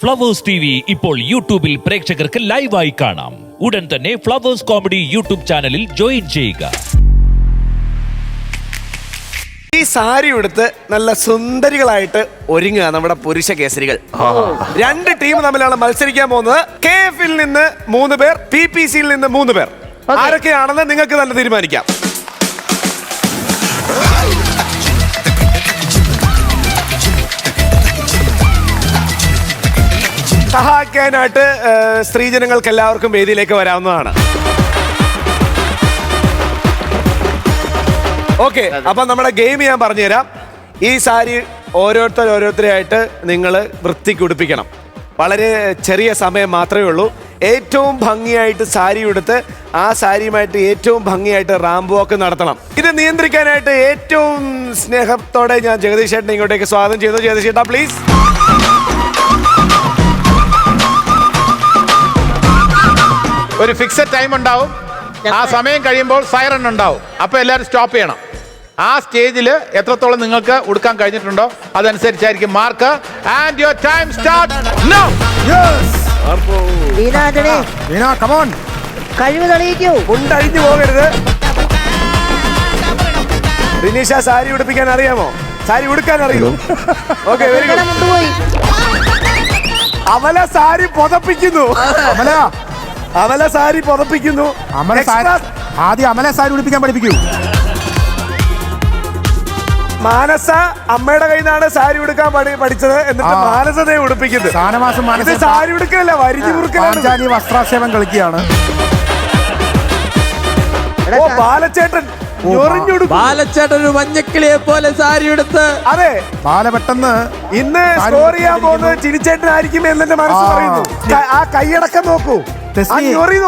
Flowers T V ഇപ്പോൾ യൂട്യൂബിൽ പ്രേക്ഷകർക്ക് ലൈവായി കാണാം. ഉടൻ തന്നെ ഫ്ലവേഴ്സ് കോമഡി യൂട്യൂബ് ചാനലിൽ ജോയിൻ ചെയ്യുക. ഈ സാരി എടുത്ത് നല്ല സുന്ദരികളായിട്ട് ഒരുങ്ങുക നമ്മുടെ പുരുഷ കേസരികൾ. രണ്ട് ടീം തമ്മിലാണ് മത്സരിക്കാൻ പോകുന്നത്. കെ എഫിൽ നിന്ന് മൂന്ന് പേർ പി പി സിയിൽ നിന്ന് മൂന്ന് പേർ. ആരൊക്കെയാണെന്ന് നിങ്ങൾക്ക് നല്ല തീരുമാനിക്കാം. സഹായിക്കാനായിട്ട് സ്ത്രീജനങ്ങൾക്ക് എല്ലാവർക്കും വേദിയിലേക്ക് വരാവുന്നതാണ്. ഓക്കെ അപ്പൊ നമ്മുടെ ഗെയിം ഞാൻ പറഞ്ഞുതരാം. ഈ സാരി ഓരോരുത്തർ ഓരോരുത്തരെയായിട്ട് നിങ്ങൾ വൃത്തിക്ക് ഉടുപ്പിക്കണം. വളരെ ചെറിയ സമയം മാത്രമേ ഉള്ളൂ. ഏറ്റവും ഭംഗിയായിട്ട് സാരി ഉടുത്ത് ആ സാരിയുമായിട്ട് ഏറ്റവും ഭംഗിയായിട്ട് റാമ്പ് വാക്ക് നടത്തണം. ഇത് നിയന്ത്രിക്കാനായിട്ട് ഏറ്റവും സ്നേഹത്തോടെ ഞാൻ ജഗദീഷ് ചേട്ടനെ ഇങ്ങോട്ടേക്ക് സ്വാഗതം ചെയ്തു ജഗദീഷ് ചേട്ടാ പ്ലീസ് ഒരു ഫിക്സഡ് ടൈം ഉണ്ടാവും. ആ സമയം കഴിയുമ്പോൾ സൈറൺ ഉണ്ടാവും. അപ്പൊ എല്ലാവരും സ്റ്റോപ്പ് ചെയ്യണം. ആ സ്റ്റേജിൽ എത്രത്തോളം നിങ്ങൾക്ക് ഉടുക്കാൻ കഴിഞ്ഞിട്ടുണ്ടോ അതനുസരിച്ചായിരിക്കും mark and your time start now Veena Antony. Veena come on കഴിവ് തെളിയിക്കൂ. ഉണ്ടഴിഞ്ഞു പോകരുത്. റിനീഷ സാരി ഉടുപ്പിക്കാൻ അറിയാമോ? സാരി ഉടുക്കാൻ അറിയൂ ഓക്കെ വെരി ഗുഡ് അവല സാരി പുതപ്പിക്കുന്നു. അമല സാരി പുതപ്പിക്കുന്നു. അമല സാരി ആദ്യം അമല സാരി ഉടുപ്പിക്കാൻ പഠിപ്പിക്കൂ. മാനസ അമ്മയുടെ കയ്യിൽ നിന്നാണ് സാരി ഉടുക്കാൻ പഠി- പഠിച്ചത്. എന്നിട്ട്. മാനസതയെ ഉടുപ്പിക്കുന്നത് സാനമാസം ഇത് സാരി ഉടുക്കലല്ല വരിഞ്ഞു മുറുക്കലാണ് വസ്ത്രാക്ഷേപം കളിക്കുകയാണ്. ഓ ബാലച്ചേട്ടൻ ബാലച്ചേട്ടൻ ഒരു മഞ്ഞക്കിളിയെ പോലെ സാരി എടുത്ത് അതെ. ബാല പെട്ടെന്ന് ഇന്ന് സ്കോർ ചെയ്യാൻ. പോകുന്നത് ചിരിച്ചേട്ടനായിരിക്കും എന്നെ മനസ്സ് ആ. പറയുന്നു. ആ കൈയടക്കം നോക്കൂ. ഞൊറി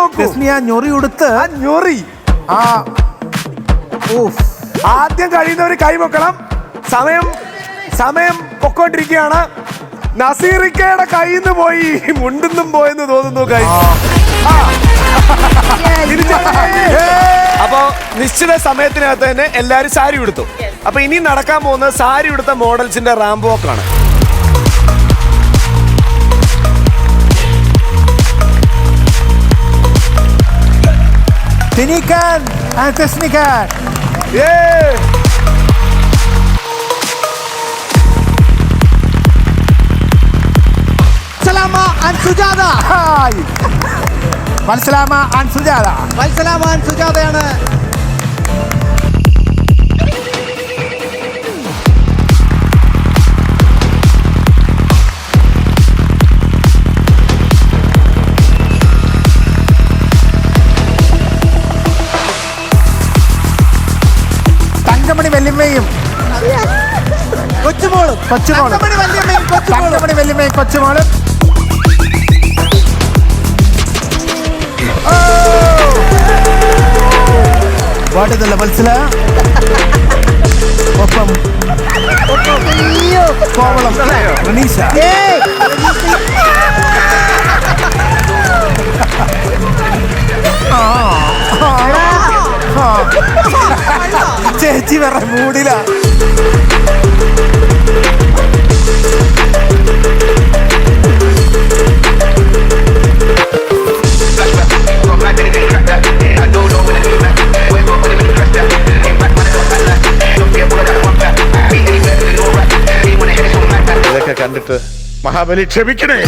ആ ഞൊറി ഉടുത്ത്. ആ. ആദ്യം കഴിയുന്നവർ കൈവെക്കണം സമയം സമയം പൊക്കോണ്ടിരിക്കുകയാണ്. നസീറിക്കയുടെ കയ്യിൽ നിന്ന് പോയി മുണ്ടെന്നും പോയെന്ന് തോന്നുന്നു കൈ. അപ്പോ നിശ്ചിത സമയത്തിനകത്ത് തന്നെ എല്ലാരും സാരി ഉടുത്തു. അപ്പൊ ഇനി നടക്കാൻ പോകുന്നത് സാരി ഉടുത്ത മോഡൽസിന്റെ റാമ്പ് തിനിക്കാൻ and തെസ്നിക്കാൻ ഏ സലാമ ആൻഡ് സുജാത ഹായ് മനസ്സിലാമ ആൻഡ് സുജാത വത്സലാമ ആൻഡ് സുജാതയാണ് തങ്കമണി വെല്ലിമ്മയും കൊച്ചുമോളും. കൊച്ചുമോളും. തങ്കമണി വല്യമ്മയും കൊച്ചുമോളും. തങ്കമണി വെല്ലുമ്മയും കൊച്ചുമോളും. വാട്ടുന്നില്ല മനസ്സില? ഒപ്പം. കോവളം. റനീഷ ഏയ്! ചേച്ചി വേറെ മൂടില. കണ്ടിട്ട് മഹാബലി ക്ഷമിക്കണേ.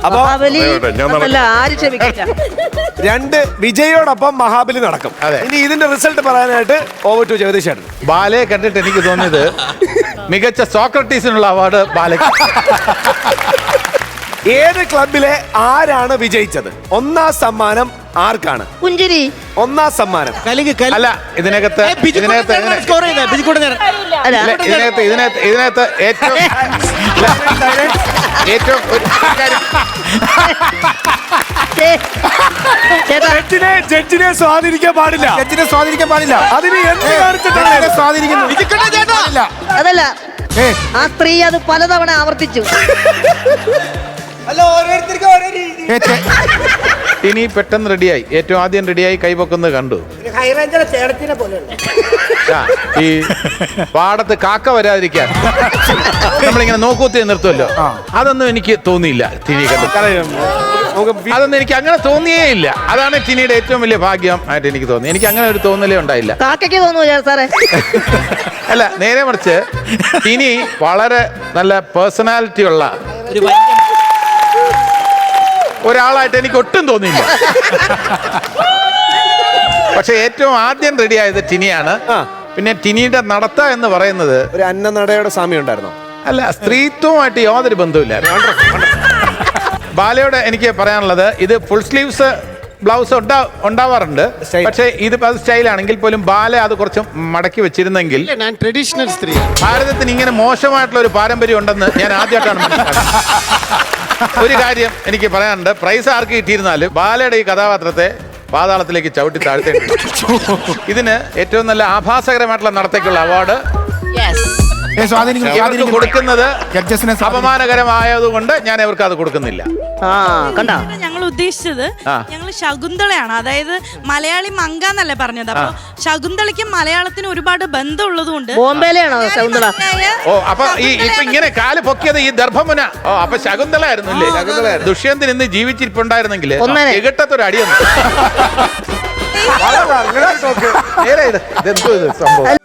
അപ്പൊ മഹാബലി ആയിക്കോട്ടെ, ഞാൻ നടക്കാം. അല്ല ആര് ക്ഷമിക്കില്ല രണ്ട് വിജയോടൊപ്പം മഹാബലി നടക്കും. അതെ. ഇനി ഇതിന്റെ റിസൾട്ട് പറയാനായിട്ട് ഓവർ ടു ജഗദീഷ് ചേട്ടൻ ബാലയെ കണ്ടിട്ട് എനിക്ക് തോന്നിയത് മികച്ച സോക്രട്ടീസിനുള്ള അവാർഡ് ബാലയ്ക്ക്. ഏത് ക്ലബിലെ ആരാണ് വിജയിച്ചത്? ഒന്നാം സമ്മാനം ആർക്കാണ്? പുഞ്ചിരി. ഒന്നാം സമ്മാനം. കലിക്ക് അല്ല ഇതിനകത്ത് ഇതിനകത്ത് ഇതിന- സ്കോർ ചെയ്തേ അല്ല ഇതിനകത്ത് ഇതിനകത്ത് ഇതിനകത്ത് ഏറ്റവും ഏറ്റവും ഒരു കാര്യം ചേ- ചേട്ടാ ജഡ്ജിനെ ജഡ്ജിനെ സ്വാധീനിക്കാൻ പാടില്ല. ജഡ്ജിനെ സ്വാധീനിക്കാൻ പാടില്ല. അതിന് എന്ത് സ്വാധീനിക്കുന്നു. അതല്ല ആ സ്ത്രീ അത് പലതവണ ആവർത്തിച്ചു. അല്ല ഓരോരുത്തർക്കും ഓരോ രീതി. ഇനി പെട്ടെന്ന് റെഡിയായി ഏറ്റവും ആദ്യം റെഡിയായി കൈപൊക്കുന്നത് കണ്ടു. ഹൈറേഞ്ചിലെ ചേടത്തിനെ പോലെയുണ്ട്. ആ, ഈ പാടത്ത് കാക്ക വരാതിരിക്കാൻ. നമ്മളിങ്ങനെ നോക്കൂത്തി നിർത്തുമല്ലോ. അതൊന്നും എനിക്ക് തോന്നിയില്ല. കണ്ടു. നമുക്ക് വി- അതൊന്നും എനിക്ക് അങ്ങനെ തോന്നിയേ ഇല്ല. അതാണ് ടിനിയുടെ ഏറ്റവും വലിയ ഭാഗ്യം ആയിട്ട് എനിക്ക് തോന്നി എനിക്ക് അങ്ങനെ ഒരു തോന്നലേ ഉണ്ടായില്ല. കാക്കയ്ക്ക് സാറേ. അല്ല നേരെ മറിച്ച് ടിനി വളരെ നല്ല പേഴ്സണാലിറ്റി ഉള്ള ഒരാളായിട്ട് എനിക്ക് ഒട്ടും തോന്നിയില്ല. പക്ഷെ ഏറ്റവും ആദ്യം റെഡി ആയത് ടിനിയാണ് പിന്നെ ടിനിയുടെ നടത്ത എന്ന് പറയുന്നത് ഒരു അന്നനടയുടെ സാമ്യം ഉണ്ടായിരുന്നു? അല്ല സ്ത്രീത്വമായിട്ട് യാതൊരു ബന്ധവുമില്ല ബാലയോട് എനിക്ക് പറയാനുള്ളത് ഇത് ഫുൾ സ്ലീവ്സ് ബ്ലൗസ് ഉണ്ടാ ഉണ്ടാവാറുണ്ട്. Style. പക്ഷേ ഇത് അത് സ്റ്റൈലാണെങ്കിൽ പോലും ബാല അത് കുറച്ച് മടക്കി വെച്ചിരുന്നെങ്കിൽ ഞാൻ ട്രഡീഷണൽ സ്ത്രീ ഭാരതത്തിന് ഇങ്ങനെ മോശമായിട്ടുള്ള ഒരു പാരമ്പര്യം ഉണ്ടെന്ന് ഞാൻ ആദ്യമായിട്ടാണ് മനസ്സിലാക്കുന്നത്. ഒരു കാര്യം എനിക്ക് പറയാനുണ്ട്. പ്രൈസ് ആർക്ക് കിട്ടിയിരുന്നാലും ബാലയുടെ ഈ കഥാപാത്രത്തെ പാതാളത്തിലേക്ക് ചവിട്ടി താഴ്ത്തേണ്ടി ഇതിന് ഏറ്റവും നല്ല ആഭാസകരമായിട്ടുള്ള നടത്തേക്കുള്ള അവാർഡ് കൊടുക്കുന്നത് അപമാനകരമായതുകൊണ്ട് ഞാൻ ഇവർക്ക് അത് കൊടുക്കുന്നില്ല. ആ കണ്ട? ഉദ്ദേശിച്ചത്. ഞങ്ങൾ ശകുന്തളയാണ്. അതായത് മലയാളി മങ്ക എന്നല്ലേ പറഞ്ഞത്. അപ്പൊ ശകുന്തളയ്ക്കും മലയാളത്തിന് ഒരുപാട് ബന്ധമുള്ളത് കൊണ്ട് ശകുന്തള? ഓ അപ്പൊ ഈ ഇപ്പൊ ഇങ്ങനെ കാൽ പൊക്കിയത് ഈ ദർഭമുന. ഓ അപ്പൊ ശകുന്തള അല്ലേ? ശകുന്തളയായിരുന്നു. ദുഷ്യന്തൻ ഇന്ന് ജീവിച്ചിരിപ്പുണ്ടായിരുന്നെങ്കിൽ. എകിട്ടത്തൊരു അടിയൊന്നും നേരെ ഇത്. ഇതെന്തോ ഇത് സംഭവം?